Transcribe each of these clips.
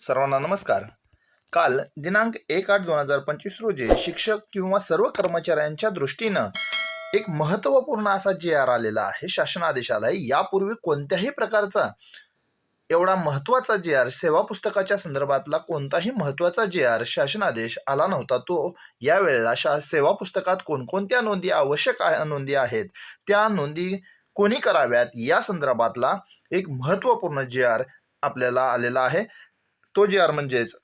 सर्वांना नमस्कार. काल दिनांक एक आठ दोन हजार पंचवीस रोजी शिक्षक किंवा सर्व कर्मचाऱ्यांच्या दृष्टीनं एक महत्त्वपूर्ण असा जे आर आलेला आहे शासन आदेशाला आहे यापूर्वी कोणत्याही प्रकारचा एवढा महत्त्वाचा जे आर सेवा पुस्तकाच्या संदर्भातला कोणताही महत्त्वाचा जे आर शासन आदेश आला नव्हता तो यावेळेला शा सेवा पुस्तकात कोणकोणत्या नोंदी आवश्यक आहे नोंदी आहेत त्या नोंदी कोणी कराव्यात या संदर्भातला एक महत्त्वपूर्ण जे आर आपल्याला आलेला आहे. तो जे आर म्हणजेच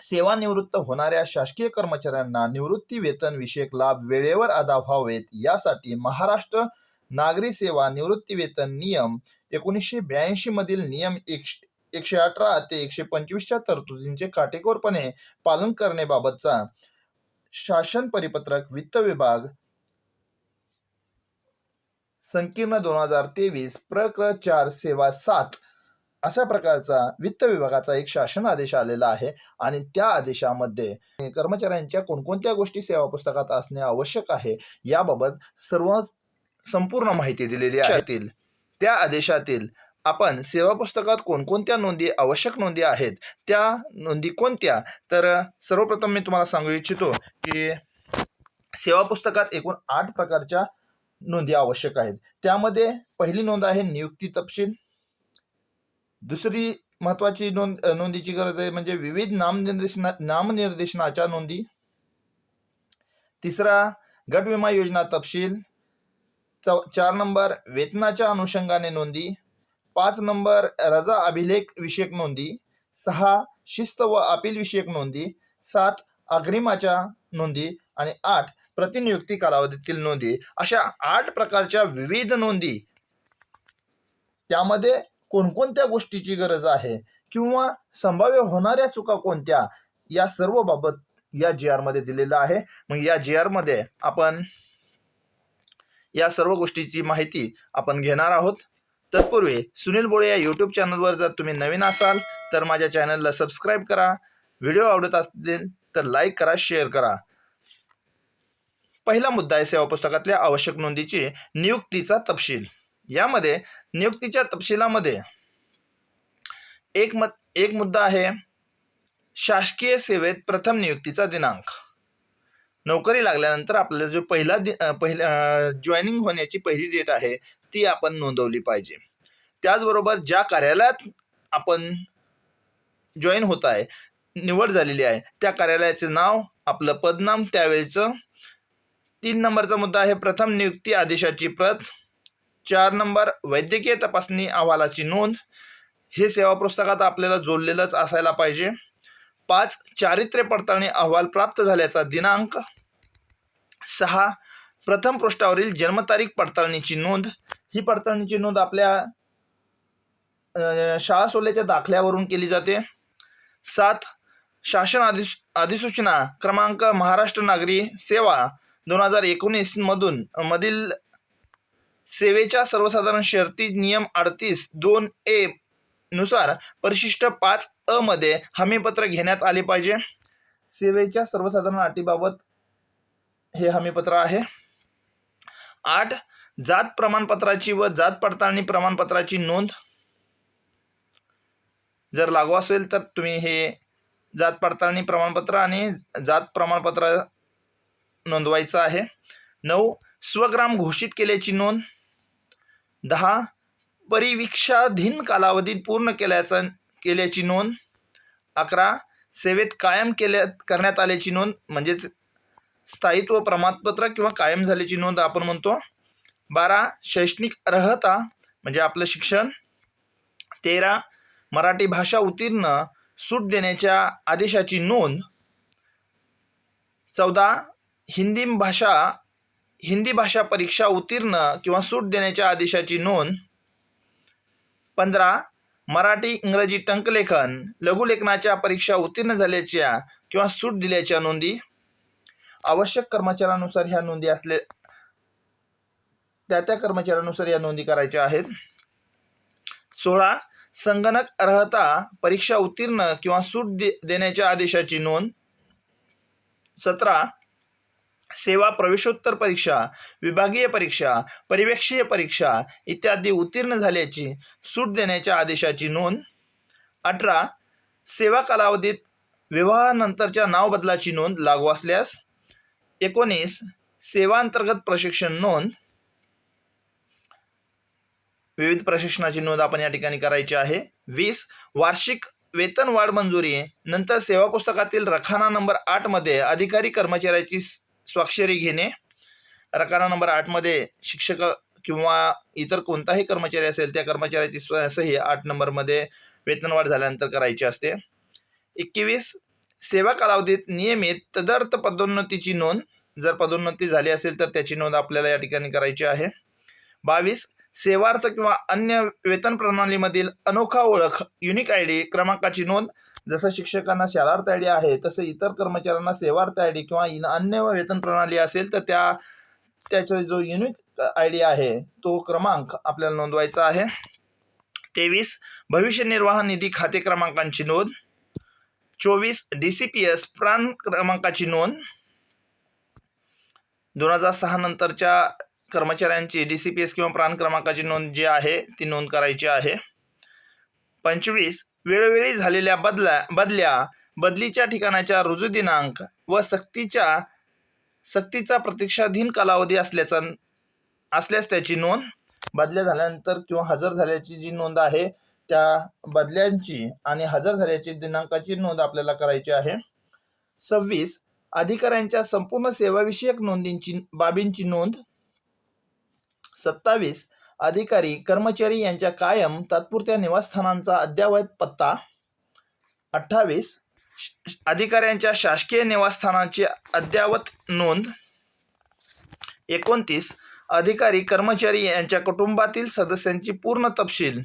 सेवानिवृत्त होणाऱ्या शासकीय कर्मचाऱ्यांना निवृत्ती वेतन विषयक लाभ वेळेवर अदा व्हावेत यासाठी महाराष्ट्र नागरी सेवा निवृत्ती वेतन नियम एकोणीसशे ब्याऐंशी मधील नियम एकशे एकशे अठरा ते एकशे पंचवीसच्या तरतुदींचे काटेकोरपणे पालन करण्याबाबतचा शासन परिपत्रक वित्त विभाग संकीर्ण दोन हजार तेवीस प्रक्र चार सेवा सात अशा प्रकारचा वित्त विभागाचा एक शासन आदेश आलेला आहे. आणि त्या आदेशामध्ये कर्मचाऱ्यांच्या कोणकोणत्या गोष्टी सेवा पुस्तकात असणे आवश्यक आहे याबाबत सर्व संपूर्ण माहिती दिलेली आहे. त्या आदेशातील आपण सेवा पुस्तकात कोणकोणत्या नोंदी आवश्यक नोंदी आहेत त्या नोंदी कोणत्या? तर सर्वप्रथम मी तुम्हाला सांगू इच्छितो की सेवा पुस्तकात एकूण आठ प्रकारच्या नोंदी आवश्यक आहेत. त्यामध्ये पहिली नोंद आहे नियुक्ती तपशील दुसरी महत्वाची नोंद नोंदीची गरज आहे म्हणजे विविध नामनिर्देशना नामनिर्देशनाच्या नोंदी. तिसरा गट विमा योजना तपशील. चौ चार नंबर वेतनाच्या अनुषंगाने नोंदी. पाच नंबर रजा अभिलेख विषयक नोंदी. सहा शिस्त व अपील विषयक नोंदी. सात अग्रिमाच्या नोंदी. आणि आठ प्रतिनियुक्ती कालावधीतील नोंदी. अशा आठ प्रकारच्या विविध नोंदी. त्यामध्ये कोणकोणत्या गोष्टीची गरज आहे? किंवा संभाव्य होणाऱ्या चुका कोणत्या? या सर्व बाबत या जी आरमध्ये दिलेलं आहे. मग या जी आरमध्ये आपण या सर्व गोष्टीची माहिती आपण घेणार आहोत. तत्पूर्वी सुनील बोळे या यूट्यूब चॅनलवर जर तुम्ही नवीन असाल तर माझ्या चॅनलला सबस्क्राईब करा. व्हिडिओ आवडत असतील तर लाईक करा शेअर करा. पहिला मुद्दा आहे सेवा पुस्तकातल्या आवश्यक नोंदीची नियुक्तीचा तपशील. यामध्ये नियुक्तीच्या तपशिलामध्ये एक मत एक मुद्दा आहे शासकीय सेवेत प्रथम नियुक्तीचा दिनांक. नोकरी लागल्यानंतर आपल्याला जो पहिला दि पहिल्या जॉईनिंग होण्याची पहिली डेट आहे ती आपण नोंदवली पाहिजे. त्याचबरोबर ज्या कार्यालयात आपण जॉईन होत आहे निवड झालेली आहे त्या कार्यालयाचे नाव आपलं पदनाम त्यावेळेचं तीन नंबरचा मुद्दा आहे प्रथम नियुक्ती आदेशाची प्रत चार नंबर वैद्यकीय तपासणी अहवालाची नोंद. हे सेवा पुस्तकात आपल्याला जोडलेलंच असायला पाहिजे. पाच चारित्र्य पडताळणी अहवाल प्राप्त झाल्याचा दिनांक. सहा प्रथम पृष्ठावरील जन्मतारीख पडताळणीची नोंद. ही पडताळणीची नोंद आपल्या शाळा सोल्याच्या दाखल्यावरून केली जाते. सात शासन अधिस अधिसूचना क्रमांक महाराष्ट्र नागरी सेवा दोन हजार एकोणीसमधून मधील सेवेच्या सर्वसाधारण शर्ती नियम अडतीस दोन ए नुसार परिशिष्ट पाच अ मध्ये हमीपत्र घेण्यात आले पाहिजे. सेवेच्या सर्वसाधारण अटीबाबत हे हमीपत्र आहे. आठ जात प्रमाणपत्राची व जात पडताळणी प्रमाणपत्राची नोंद. जर लागू असेल तर तुम्ही हे जात पडताळणी प्रमाणपत्र आणि जात प्रमाणपत्र नोंदवायचं आहे. नऊ स्वग्राम घोषित केल्याची नोंद. दहा परिवीक्षाधीन कालावधीत पूर्ण केल्याचा केल्याची नोंद. अकरा सेवेत कायम केल्या करण्यात आल्याची नोंद म्हणजेच स्थायित्व प्रमाणपत्र किंवा कायम झाल्याची नोंद आपण म्हणतो. बारा शैक्षणिक अर्हता म्हणजे आपलं शिक्षण. तेरा मराठी भाषा उत्तीर्ण सूट देण्याच्या आदेशाची नोंद. चौदा हिंदी भाषा हिंदी भाषा परीक्षा उत्तीर्ण किंवा सूट देण्याच्या आदेशाची नोंद. पंधरा मराठी इंग्रजी टंकलेखन लघुलेखनाच्या परीक्षा उत्तीर्ण झाल्याच्या किंवा सूट दिल्याच्या नोंदी. आवश्यक कर्मचाऱ्यानुसार ह्या नोंदी असले त्या त्या कर्मचाऱ्यानुसार या नोंदी करायच्या आहेत. सोळा संगणक अर्हता परीक्षा उत्तीर्ण किंवा सूट दे देण्याच्या आदेशाची नोंद. सतरा सेवा प्रवेशोत्तर परीक्षा विभागीय परीक्षा परिवेक्षीय परीक्षा इत्यादी उत्तीर्ण झाल्याची सूट देण्याच्या आदेशाची नोंद. अठरा सेवा कालावधीत विवाहानंतरच्या नाव बदलाची नोंद लागू असल्यास. एकोणीस सेवांतर्गत प्रशिक्षण नोंद. विविध प्रशिक्षणाची नोंद आपण या ठिकाणी करायची आहे. वीस वार्षिक वेतन वाढ मंजुरी नंतर सेवा पुस्तकातील रखाना नंबर आठमध्ये अधिकारी कर्मचाऱ्याची स्वाक्षरी घेणे. रकाना नंबर आठमध्ये शिक्षक किंवा इतर कोणताही कर्मचारी असेल त्या कर्मचाऱ्याची स्व- सही आठ नंबरमध्ये वेतनवाढ झाल्यानंतर करायची असते. एकवीस सेवा कालावधीत नियमित तदर्थ पदोन्नतीची नोंद. जर पदोन्नती झाली असेल तर त्याची नोंद आपल्याला या ठिकाणी करायची आहे. बावीस सेवार्थ किंवा अन्य वेतन प्रणालीमधील अनोखा ओळख युनिक आय डी क्रमांकाची नोंद. जसं शिक्षकांना शालार्थ आय डी आहे तसं इतर कर्मचाऱ्यांना सेवार्थ आय डी किंवा इन- अन्य वेतन प्रणाली असेल तर त्या त्याचा जो युनिक आय डी आहे तो क्रमांक आपल्याला नोंदवायचा आहे. तेवीस भविष्य निर्वाह निधी खाते क्रमांकांची नोंद. चोवीस डी सी पी एस प्राण क्रमांकाची नोंद. दोन हजार सहा नंतरच्या कर्मचाऱ्यांची डी सी पी एस किंवा प्राण क्रमांकाची नोंद जी आहे ती नोंद करायची आहे. पंचवीस वेळोवेळी झालेल्या बदल्या बदल्या बदलीच्या ठिकाणाच्या रुजू दिनांक व सक्तीच्या सक्तीचा प्रतीक्षाधीन कालावधी असल्याचा असल्यास त्याची नोंद बदल्या झाल्यानंतर किंवा हजर झाल्याची जी नोंद आहे त्या बदल्यांची आणि हजर झाल्याची दिनांकाची नोंद आपल्याला करायची आहे. सव्वीस अधिकाऱ्यांच्या संपूर्ण सेवाविषयक नोंदींची बाबींची नोंद. सत्तावीस अधिकारी कर्मचारी यांच्या कायम तात्पुरत्या निवासस्थानांचा अद्ययावत पत्ता अठ्ठावीस. श- अधिकाऱ्यांच्या शासकीय निवासस्थानाची अद्ययावत नोंद एकोणतीस. अधिकारी कर्मचारी यांच्या कुटुंबातील सदस्यांची पूर्ण तपशील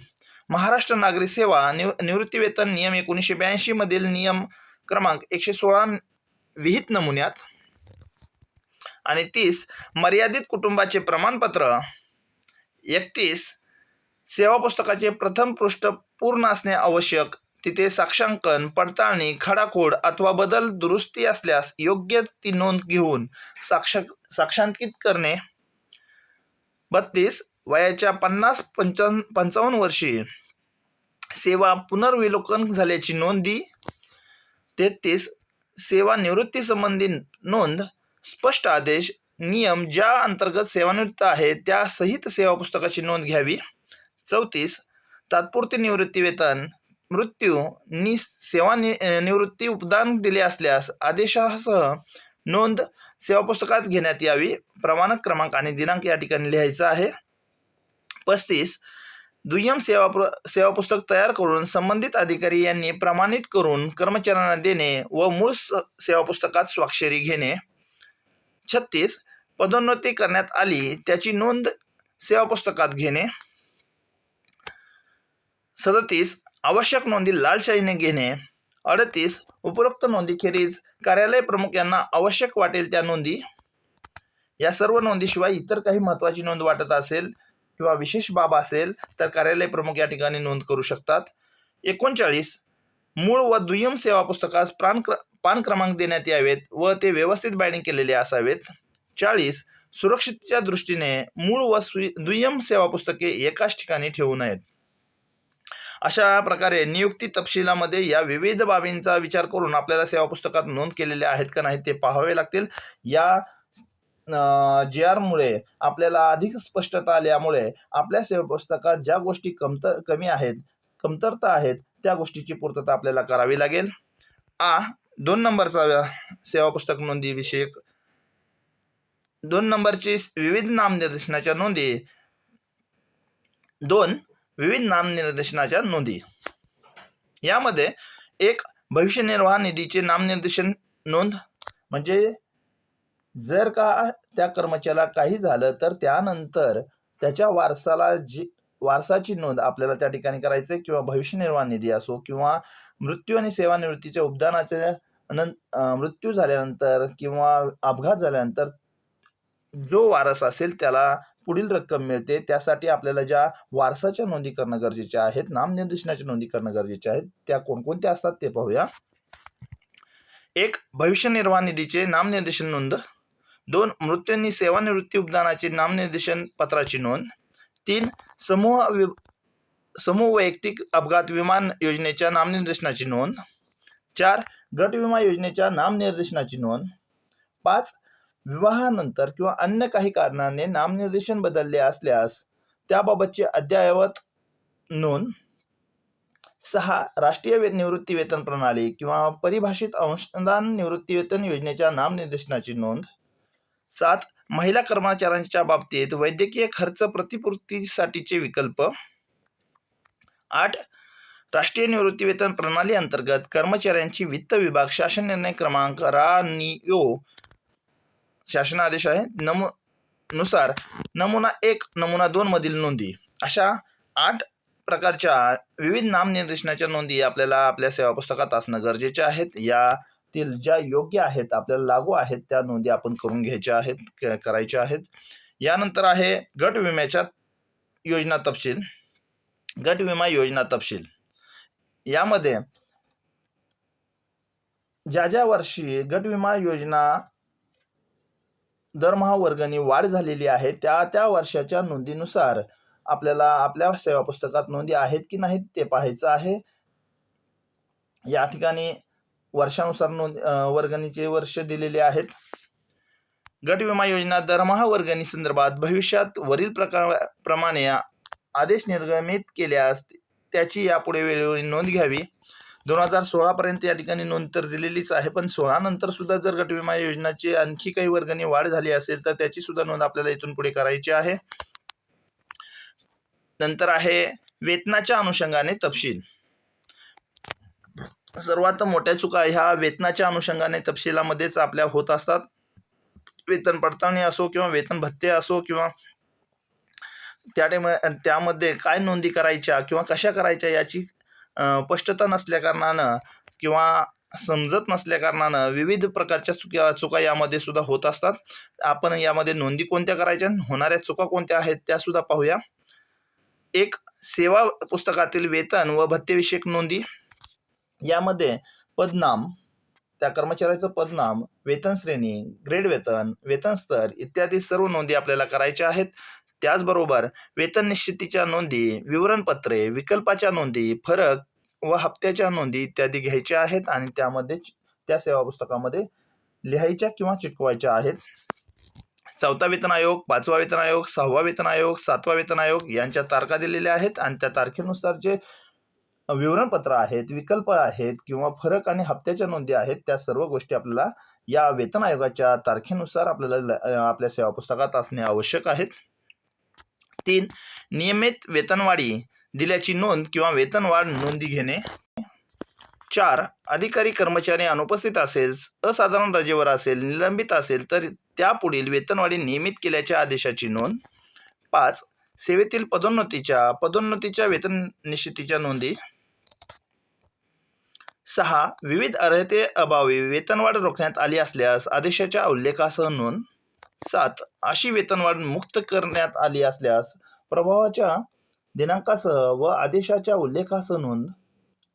महाराष्ट्र नागरी सेवा निव निवृत्तीवेतन नियम एकोणीसशे ब्याऐंशीमधील नियम क्रमांक एकशे सोळा विहित नमुन्यात. आणि तीस. मर्यादित कुटुंबाचे प्रमाणपत्र एकतीस सेवा पुस्तकाचे प्रथम पृष्ठ पूर्ण असणे आवश्यक. तिथे साक्षांकन पडताळणी खडाखोड अथवा बदल दुरुस्ती असल्यास योग्य ती नोंद घेऊन साक्ष साक्षांकित करणे. बत्तीस वयाच्या पन्नास पंचा पंचावन्न वर्षी सेवा पुनर्विलोकन झाल्याची नोंदी. तेहतीस सेवा निवृत्तीसंबंधी नोंद. स्पष्ट आदेश नियम ज्या अंतर्गत सेवानिवृत्त आहे त्या सहित सेवा पुस्तकाची नोंद घ्यावी. चौतीस तात्पुरते निवृत्ती वेतन मृत्यू नि सेवा नि निवृत्ती उपदान दिले असल्यास आदेशासह नोंद सेवा पुस्तकात घेण्यात यावी. प्रमाणक क्रमांक आणि दिनांक या ठिकाणी लिहायचा आहे. पस्तीस दुय्यम सेवा प्र सेवा पुस्तक तयार करून संबंधित अधिकारी यांनी प्रमाणित करून कर्मचाऱ्यांना देणे व मूळ स सेवा पुस्तकात स्वाक्षरी घेणे. छत्तीस पदोन्नती करण्यात आली त्याची नोंद सेवा पुस्तकात घेणे. सदतीस आवश्यक नोंदी लालशाहीने घेणे. अडतीस उपरोक्त नोंदीखेरीज कार्यालय प्रमुख यांना आवश्यक वाटेल त्या नोंदी. या सर्व नोंदीशिवाय इतर काही महत्त्वाची नोंद वाटत असेल किंवा विशेष बाब असेल तर कार्यालय प्रमुख या ठिकाणी नोंद करू शकतात. एकोणचाळीस मूळ व दुय्यम सेवा पुस्तकास प्राण क्र पान क्रमांक देण्यात यावेत व ते व्यवस्थित बायडिंग केलेले असावेत. चाळीस सुरक्षिततेच्या दृष्टीने मूळ व दुय्यम सेवा पुस्तके एकाच ठिकाणी ठेवू नयेत. अशा प्रकारे नियुक्ती तपशिलामध्ये या विविध बाबींचा विचार करून आपल्याला सेवा पुस्तकात नोंद केलेल्या आहेत का नाही ते पाहावे लागतील. या जे आरमुळे आपल्याला अधिक स्पष्टता आल्यामुळे आपल्या सेवा पुस्तकात ज्या गोष्टी कमतर कमी आहेत कमतरता आहेत त्या गोष्टीची पूर्तता आपल्याला करावी लागेल. आ दोन नंबरचा सेवा पुस्तक नोंदी विषयक दोन नंबरची विविध नामनिर्देशनाच्या नोंदी. दोन विविध नामनिर्देशनाच्या नोंदी. यामध्ये एक भविष्य निर्वाह निधीचे नामनिर्देशन नोंद. म्हणजे जर का त्या कर्मचाऱ्याला काही झालं तर त्यानंतर त्याच्या वारसाला जी वारसाची नोंद आपल्याला त्या ठिकाणी करायचं आहे किंवा भविष्य निर्वाह निधी असो किंवा मृत्यू आणि सेवानिवृत्तीच्या उपदानाचे नं मृत्यू झाल्यानंतर किंवा अपघात झाल्यानंतर जो वारस असेल त्याला पुढील रक्कम मिळते. त्यासाठी आपल्याला ज्या वारसाच्या नोंदी करणं गरजेच्या आहेत नामनिर्देशनाच्या नोंदी करणं गरजेच्या आहेत त्या कोणकोणत्या असतात ते पाहूया. एक भविष्य निर्वाह निधीचे नामनिर्देशन नोंद. दोन मृत्यूंनी सेवानिवृत्ती उपदानाचे नामनिर्देशन पत्राची नोंद. तीन समूह वि समूह वैयक्तिक अपघात विमान योजनेच्या नामनिर्देशनाची नोंद. चार गट विमा योजनेच्या नामनिर्देशनाची नोंद. पाच विवाहानंतर किंवा अन्य काही कारणाने नामनिर्देशन बदलले असल्यास त्याबाबतची अद्ययावत नोंद सहा राष्ट्रीय वे निवृत्ती वेतन प्रणाली किंवा परिभाषित अंशदान निवृत्ती वेतन योजनेच्या नामनिर्देशनाची नोंद सात महिला कर्मचाऱ्यांच्या बाबतीत वैद्यकीय खर्च प्रतिपूर्तीसाठीचे विकल्प आठ राष्ट्रीय निवृत्ती वेतन प्रणाली अंतर्गत कर्मचाऱ्यांची वित्त विभाग शासन निर्णय क्रमांक रानियो शासन आदेश आहे नमु नुसार नमुना एक नमुना दोन मधील नोंदी. अशा आठ प्रकारच्या विविध नामनिर्देशनाच्या नोंदी आपल्याला आपल्या सेवा पुस्तकात असणं गरजेचे आहेत. यातील ज्या योग्य आहेत आपल्याला लागू आहेत त्या नोंदी आपण करून घ्यायच्या आहेत करायच्या आहेत. यानंतर आहे गट विम्याच्या योजना तपशील. गट विमा योजना तपशील. यामध्ये ज्या ज्या वर्षी गट विमा योजना दरमहा वर्गणी वाढ झालेली आहे त्या त्या वर्षाच्या नोंदीनुसार आपल्याला आपल्या सेवा पुस्तकात नोंदी आहेत की नाहीत ते पाहायचं आहे. या ठिकाणी वर्षानुसार नोंद वर्गणीचे वर्ष दिलेले आहेत. गट विमा योजना दरमहा वर्गणी संदर्भात भविष्यात वरील प्रकार प्रमाणे आदेश निर्गमित केल्यास त्याची यापुढे वेळोवेळी नोंद घ्यावी. दोन हजार सोळापर्यंत या ठिकाणी नोंद तर दिलेलीच आहे पण सोळा नंतर सुद्धा जर गटविमा योजनाची आणखी काही वर्गणी वाढ झाली असेल तर त्याची सुद्धा नोंद आपल्याला इथून पुढे करायची आहे. नंतर आहे वेतनाच्या अनुषंगाने तपशील. सर्वात मोठ्या चुका ह्या वेतनाच्या अनुषंगाने तपशिलामध्येच आपल्या होत असतात. वेतन पडताळणी असो किंवा वेतन भत्ते असो किंवा त्या टाइम त्यामध्ये काय नोंदी करायच्या किंवा कशा करायच्या याची स्पष्टता नसल्याकारणानं किंवा समजत नसल्याकारणानं विविध प्रकारच्या चुकी चुका यामध्ये सुद्धा होत असतात. आपण यामध्ये नोंदी कोणत्या करायच्या होणाऱ्या चुका कोणत्या आहेत त्यासुद्धा पाहूया. एक सेवा पुस्तकातील वेतन व भत्तेविषयक नोंदी. यामध्ये पदनाम त्या कर्मचाऱ्याचं पदनाम वेतन श्रेणी ग्रेड वेतन वेतन स्तर इत्यादी सर्व नोंदी आपल्याला करायच्या आहेत. त्याचबरोबर वेतन निश्चितीच्या नोंदी विवरणपत्रे विकल्पाच्या नोंदी फरक व हप्त्याच्या नोंदी इत्यादी घ्यायच्या आहेत आणि त्यामध्ये त्या सेवा पुस्तकामध्ये लिहायच्या किंवा चिटकवायच्या आहेत. चौथा वेतन आयोग पाचवा वेतन आयोग सहावा वेतन आयोग सातवा वेतन आयोग यांच्या तारखा दिलेल्या आहेत आणि त्या तारखेनुसार जे विवरणपत्र आहेत विकल्प आहेत किंवा फरक आणि हप्त्याच्या नोंदी आहेत त्या सर्व गोष्टी आपल्याला या वेतन आयोगाच्या तारखेनुसार आपल्याला ल- आपल्या सेवा पुस्तकात असणे आवश्यक आहेत. तीन नियमित वेतनवाढी दिल्याची नोंद किंवा वेतनवाढ नोंदी घेणे. चार अधिकारी कर्मचारी अनुपस्थित असेल असाधारण रजेवर असेल निलंबित असेल तर त्यापुढील वेतनवाढी नियमित केल्याच्या आदेशाची नोंद. पाच सेवेतील पदोन्नतीच्या पदोन्नतीच्या वेतन निश्चितीच्या नोंदी. सहा विविध अर्हते अभावी वेतनवाढ रोखण्यात आली असल्यास आदेशाच्या उल्लेखासह नोंद. सात अशी वेतनवाढ मुक्त करण्यात आली असल्यास प्रभावाच्या दिनांकासह व आदेशाच्या उल्लेखासह नोंद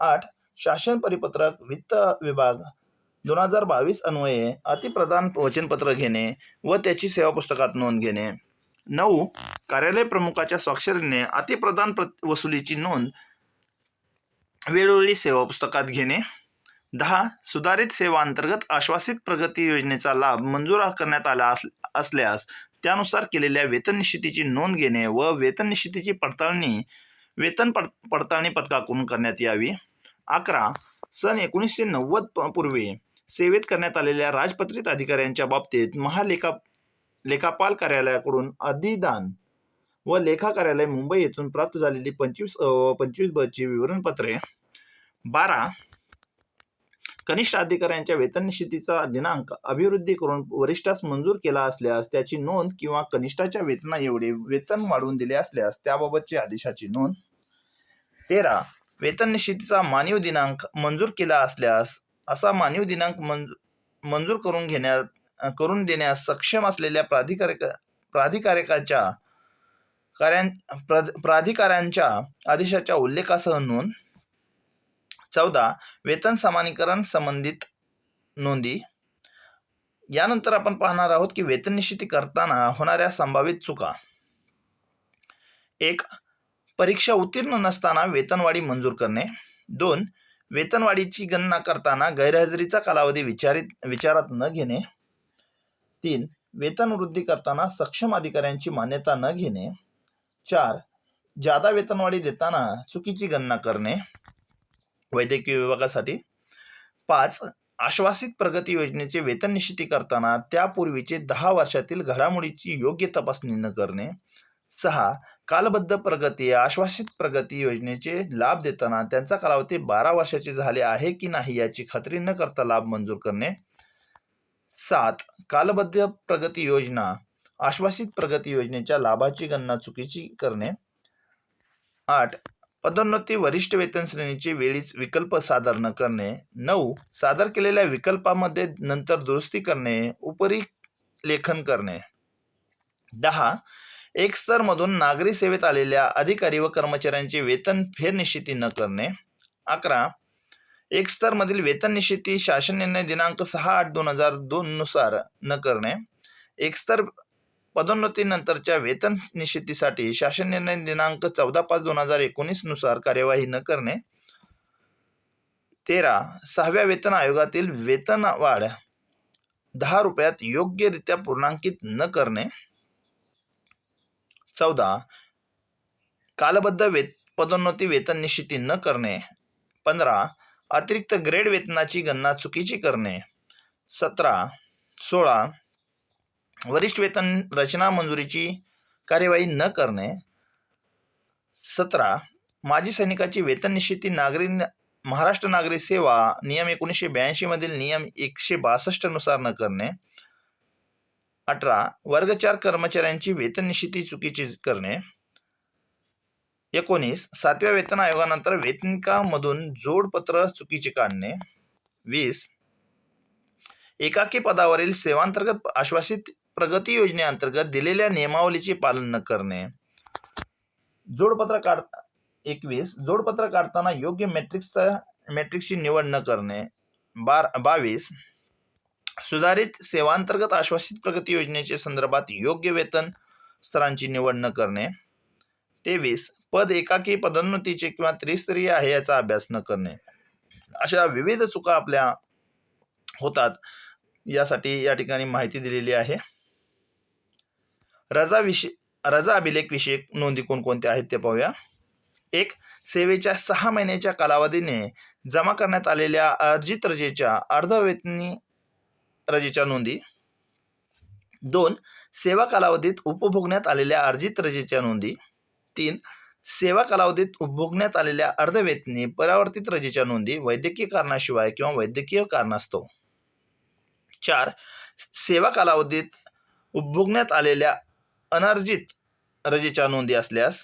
आठ शासन परिपत्रक वित्त विभाग दोन हजार बावीस अन्वये अतिप्रधान वचनपत्र घेणे व त्याची सेवा पुस्तकात नोंद घेणे. नऊ कार्यालय प्रमुखाच्या स्वाक्षरीने अतिप्रधान प्र- वसुलीची नोंद वेळोवेळी सेवा पुस्तकात घेणे. दहा सुधारित सेवा अंतर्गत आश्वासित प्रगती योजनेचा लाभ मंजूर करण्यात आला अस- असल्यास त्यानुसार केलेल्या वेतन निश्चितीची नोंद घेणे व वेतन निश्चितीची पडताळणी वेतन पड पडताळणी पथकाकडून करण्यात यावी. अकरा सन एकोणीसशे नव्वद प- पूर्वी सेवेत करण्यात आलेल्या राजपत्रित अधिकाऱ्यांच्या बाबतीत महालेखा लेखापाल कार्यालयाकडून अधिदान व लेखा कार्यालय मुंबई येथून प्राप्त झालेली पंचवीस पंचवीस बची विवरणपत्रे. बारा कनिष्ठ अधिकाऱ्यांच्या वेतन निश्चितीचा दिनांक अभिवृद्धी करून वरिष्ठास मंजूर केला असल्यास त्याची नोंद किंवा कनिष्ठाच्या वेतना एवढे वेतन वाढवून दिले असल्यास त्याबाबतची आदेशाची नोंद. तेरा. वेतन निश्चितीचा मानव दिनांक मंजूर केला असल्यास असा मानव दिनांक मंजूर करून घेण्यात करून देण्यास सक्षम असलेल्या प्राधिकारक प्राधिकारिकाच्या कार्यां प्राध प्राधिकाऱ्यांच्या आदेशाच्या उल्लेखासह नोंद. चौदा वेतन समानीकरण संबंधित नोंदी. यानंतर आपण पाहणार आहोत की वेतन निश्चिती करताना होणाऱ्या संभावित चुका. एक परीक्षा उत्तीर्ण नसताना वेतनवाढी मंजूर करणे. दोन वेतनवाढीची गणना करताना गैरहजेरीचा कालावधी विचारित विचारात न घेणे. तीन वेतन वृद्धी करताना सक्षम अधिकाऱ्यांची मान्यता न घेणे. चार जादा वेतनवाढी देताना चुकीची गणना करणे. वैद्यकीय विभागासाठी पाच आश्वासित प्रगती योजनेचे वेतन निश्चिती करताना त्यापूर्वीचे दहा वर्षातील घडामोडीची योग्य तपासणी न करणे. सहा कालबद्ध प्रगती आश्वासित प्रगती योजनेचे लाभ देताना त्यांचा कालावधी बारा वर्षाचे झाले आहे की नाही याची खात्री न करता लाभ मंजूर करणे. सात कालबद्ध प्रगती योजना आश्वासित प्रगती योजनेच्या लाभाची गणना चुकीची करणे. आठ पदोन्नती वरिष्ठ वेतन श्रेणीचे वेळीच विकल्प सादर न करणे. नऊ सादर केलेल्या विकल्पामध्ये नंतर दुरुस्ती करणे. उपरी लेखन करणे. दहा एक स्तरमधून नागरी सेवेत आलेल्या अधिकारी व कर्मचाऱ्यांचे वेतन फेरनिश्चिती न करणे. अकरा एक स्तरमधील वेतन निश्चिती शासन निर्णय दिनांक सहा आठ दोन हजार दोन नुसार न करणे. एक स्तर पदोन्नतीनंतरच्या वेतन निश्चितीसाठी शासन निर्णय दिनांक चौदा पाच दोन हजार एकोणीसनुसार कार्यवाही न करणे. तेरा सहाव्या वेतन आयोगातील वेतन वाढ दहा रुपयात योग्यरित्या पूर्णांकित न करणे. चौदा कालबद्ध वेत पदोन्नती वेतन निश्चिती न करणे. पंधरा अतिरिक्त ग्रेड वेतनाची गणना चुकीची करणे. सतरा सोळा वरिष्ठ वेतन रचना मंजुरीची कार्यवाही न करणे. सतरा माजी सैनिकाची वेतन निश्चिती नागरी महाराष्ट्र नागरी सेवा नियम एकोणीसशे ब्याऐंशी मधील नियम एकशे बासष्टनुसार न करणे. अठरा वर्ग चार कर्मचाऱ्यांची वेतन निश्चिती चुकीची करणे. एकोणीस सातव्या वेतन आयोगानंतर वेतनिकामधून जोडपत्र चुकीचे काढणे. वीस एकाकी पदावरील सेवांतर्गत आश्वासित प्रगती योजनेअंतर्गत दिलेल्या नियमावलीचे पालन न करणे. जोडपत्र काढ एकवीस. जोडपत्र काढताना योग्य मॅट्रिक्सचा मॅट्रिक्सची निवड न करणे. बार बावीस. सुधारित सेवांतर्गत आश्वासित प्रगती योजनेच्या संदर्भात योग्य वेतन स्तरांची निवड न करणे. तेवीस. पद एकाकी पदोन्नतीचे किंवा त्रिस्तरीय आहे याचा अभ्यास न करणे. अशा विविध चुका आपल्या होतात यासाठी या ठिकाणी माहिती दिलेली आहे. रजा विषय रजा अभिलेख विषयक नोंदी कोणकोणत्या आहेत ते पाहूया. एक सेवेच्या सहा महिन्याच्या कालावधीने जमा करण्यात आलेल्या अर्जित रजेच्या अर्धवेतनी रजेच्या नोंदी. दोन सेवा कालावधीत उपभोगण्यात आलेल्या अर्जित रजेच्या नोंदी. तीन सेवा कालावधीत उपभोगण्यात आलेल्या अर्धवेतनी परावर्तित रजेच्या नोंदी वैद्यकीय कारणाशिवाय किंवा वैद्यकीय कारणास्तव. चार सेवा कालावधीत उपभोगण्यात आलेल्या अनर्जित रजेच्या नोंदी असल्यास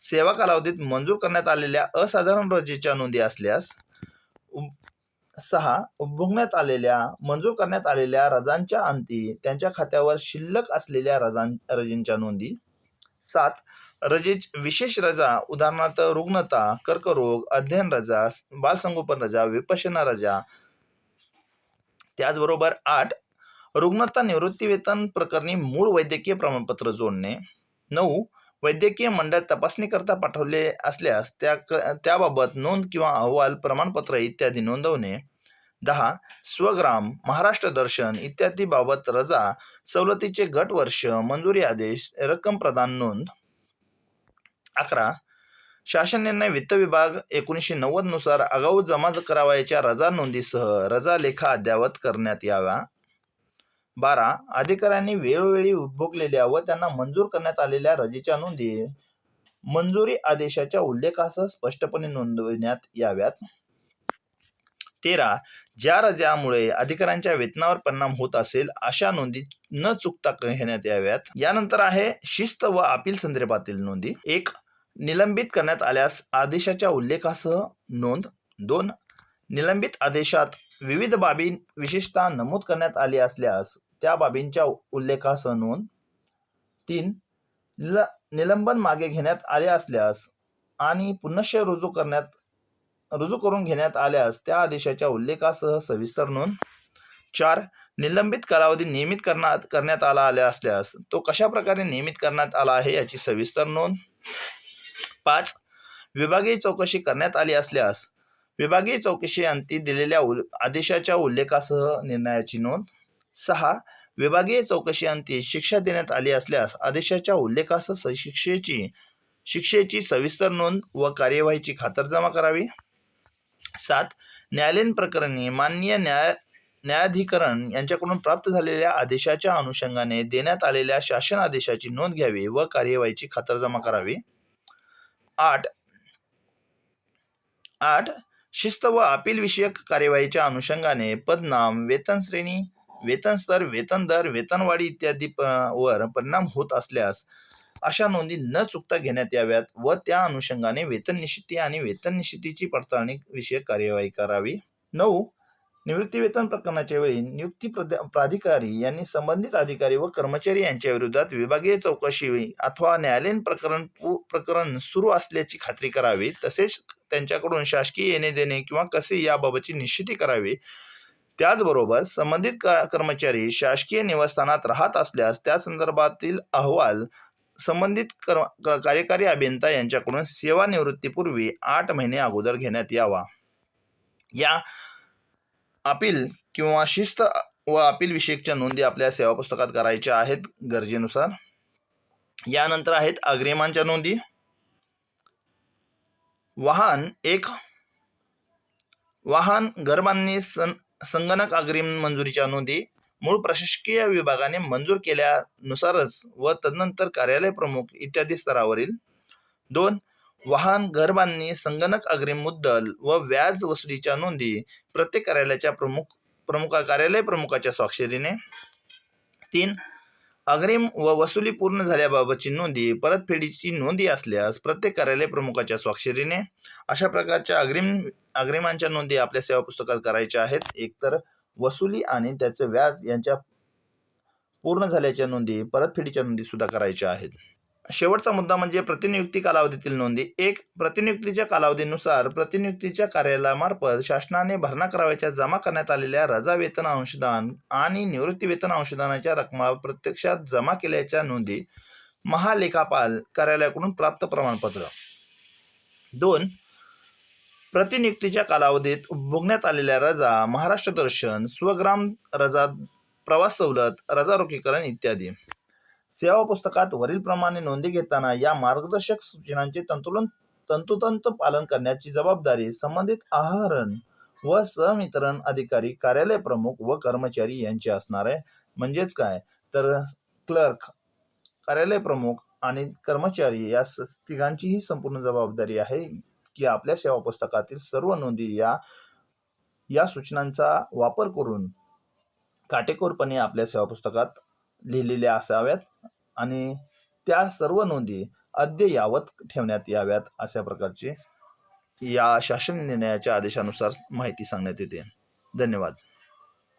सेवा कालावधीत मंजूर करण्यात आलेल्या असाधारण रजेच्या नोंदी असल्यास सहा उपभोगण्यात आलेल्या मंजूर करण्यात आलेल्या रजांच्या अंती त्यांच्या खात्यावर शिल्लक असलेल्या रजां रजेंच्या नोंदी. सात रजे विशेष रजा उदाहरणार्थ रुग्णता कर्करोग अध्ययन रजा बालसंगोपन रजा विपशना रजा. त्याचबरोबर आठ रुग्णता निवृत्तीवेतन प्रकरणी मूळ वैद्यकीय प्रमाणपत्र जोडणे. नऊ वैद्यकीय मंडळ तपासणीकरता पाठवले असल्यास त्या त्याबाबत नोंद किंवा अहवाल प्रमाणपत्र इत्यादी नोंदवणे. दहा स्वग्राम महाराष्ट्र दर्शन इत्यादी बाबत रजा सवलतीचे गट वर्ष मंजुरी आदेश रक्कम प्रदान नोंद. अकरा शासन निर्णय वित्त विभाग एकोणीसशे नव्वदनुसार आगाऊ जमा करावयाच्या रजा नोंदीसह रजा लेखा अद्यावत करण्यात याव्या. बारा अधिकाऱ्यांनी वेळोवेळी उपभोगलेल्या व त्यांना मंजूर करण्यात आलेल्या रजेच्या नोंदी मंजुरी आदेशाच्या उल्लेखासह स्पष्टपणे नोंदविण्यात याव्यात. तेरा ज्या रजामुळे अधिकाऱ्यांच्या वेतनावर परिणाम होत असेल अशा नोंदी न चुकता घेण्यात याव्यात. यानंतर आहे शिस्त व अपील संदर्भातील नोंदी. एक निलंबित करण्यात आल्यास आदेशाच्या उल्लेखासह नोंद. दोन निलंबित आदेशात विविध बाबी विशेषतः नमूद करण्यात आली असल्यास त्या बाबींच्या उल्लेखासह नोंद तीन निल निलंबन मागे घेण्यात आले असल्यास आणि पुनश्च रुजू करण्यात रुजू करून घेण्यात आल्यास त्या आदेशाच्या उल्लेखासह सविस्तर नोंद. चार निलंबित कालावधी नियमित करण्यात करण्यात आला आल्या असल्यास तो कशा प्रकारे नियमित करण्यात आला आहे याची सविस्तर नोंद. पाच विभागीय चौकशी करण्यात आली असल्यास विभागीय चौकशी अंती दिलेल्या उल आदेशाच्या उल्लेखासह निर्णयाची नोंद. सहा विभागीय चौकशी अंती शिक्षा देण्यात आली असल्यास आदेशाच्या उल्लेखासह शिक्षेची शिक्षेची सविस्तर नोंद व कार्यवाहीची खातरजमा करावी. सात न्यायालयीन प्रकरणी माननीय न्याय न्यायाधिकरण यांच्याकडून प्राप्त झालेल्या आदेशाच्या अनुषंगाने देण्यात आलेल्या शासन आदेशाची नोंद घ्यावी व कार्यवाहीची खातरजमा करावी. आठ आठ शिस्त व अपील विषयक कार्यवाहीच्या अनुषंगाने पदनाम वेतन श्रेणी वेतन स्तर वेतन दर वेतनवाढी इत्यादी प- वर परिणाम होत असल्यास अशा नोंदी न चुकता घेण्यात याव्यात व त्या अनुषंगाने वेतन निश्चिती आणि वेतन निश्चितीची पडताळणी विषयक कार्यवाही करावी. नऊ निवृत्ती वेतन प्रकरणाच्या वेळी नियुक्ती प्रद- प्राधिकारी यांनी संबंधित अधिकारी व कर्मचारी यांच्या विरोधात विभागीय चौकशी अथवा न्यायालयीन प्रकरण प्रकरण सुरू असल्याची खात्री करावी. तसेच त्यांच्याकडून शासकीय येणे देणे किंवा कसे याबाबतची निश्चिती करावी? त्याचबरोबर संबंधित का- कर्मचारी शासकीय निवासस्थानात राहत असल्यास त्या संदर्भातील अहवाल संबंधित कर क- कार्यकारी अभियंता यांच्याकडून सेवानिवृत्तीपूर्वी आठ महिने अगोदर घेण्यात यावा. या अपील किंवा शिस्त व अपील विषयकच्या नोंदी आपल्या सेवा पुस्तकात करायच्या आहेत गरजेनुसार. यानंतर आहेत अग्रिमांच्या नोंदी. वाहन एक वाहन घरबांधणी सं संगणक अग्रिम मंजुरीच्या नोंदी मूळ प्रशासकीय विभागाने मंजूर केल्यानुसारच व तदनंतर कार्यालय प्रमुख इत्यादी स्तरावरील दोन वाहन घरबांधणी संगणक अग्रिम मुद्दल व व्याज वसुलीच्या नोंदी प्रत्येक कार्यालयाच्या प्रमुख प्रमुख कार्यालय प्रमुखाच्या स्वाक्षरीने. तीन अग्रिम व वसुली पूर्ण झाल्याबाबतची नोंदी परतफेडीची नोंदी असल्यास प्रत्येक कार्यालय प्रमुखाच्या स्वाक्षरीने अशा प्रकारच्या अग्रिम अग्रिमांच्या नोंदी आपल्या सेवा पुस्तकात करायच्या आहेत. एकतर वसुली आणि त्याचे व्याज यांच्या पूर्ण झाल्याच्या नोंदी परतफेडीच्या नोंदी सुद्धा करायच्या आहेत. शेवटचा मुद्दा म्हणजे प्रतिनियुक्ती कालावधीतील नोंदी. एक प्रतिनियुक्तीच्या कालावधीनुसार प्रतिनियुक्तीच्या कार्यालयामार्फत शासनाने भरणा करावयाच्या जमा करण्यात आलेल्या रजा वेतन अंशदान आणि निवृत्ती वेतन अंशदानाच्या रकमा प्रत्यक्षात जमा केल्याच्या नोंदी महालेखापाल कार्यालयाकडून प्राप्त प्रमाणपत्र. दोन प्रतिनियुक्तीच्या कालावधीत उपभोगण्यात आलेल्या रजा महाराष्ट्र दर्शन स्वग्राम रजा प्रवास सवलत रजा रोखीकरण इत्यादी. सेवा पुस्तकात वरील प्रमाणे नोंदी घेताना या मार्गदर्शक सूचनांचे तंतुलन तंतोतंत पालन करण्याची जबाबदारी संबंधित आहरण व सहवितरण अधिकारी कार्यालय प्रमुख व कर्मचारी यांची असणार आहे. म्हणजेच काय? तर क्लर्क कार्यालय प्रमुख आणि कर्मचारी या स- तिघांची ही संपूर्ण जबाबदारी आहे की आपल्या सेवा पुस्तकातील सर्व नोंदी या या सूचनांचा वापर करून काटेकोरपणे आपल्या सेवा पुस्तकात लिहिलेल्या असाव्यात. आणि त्या सर्व नोंदी अद्ययावत ठेवण्यात याव्यात अशा प्रकारचे या शासन निर्णयाच्या आदेशानुसार माहिती सांगण्यात येते. धन्यवाद.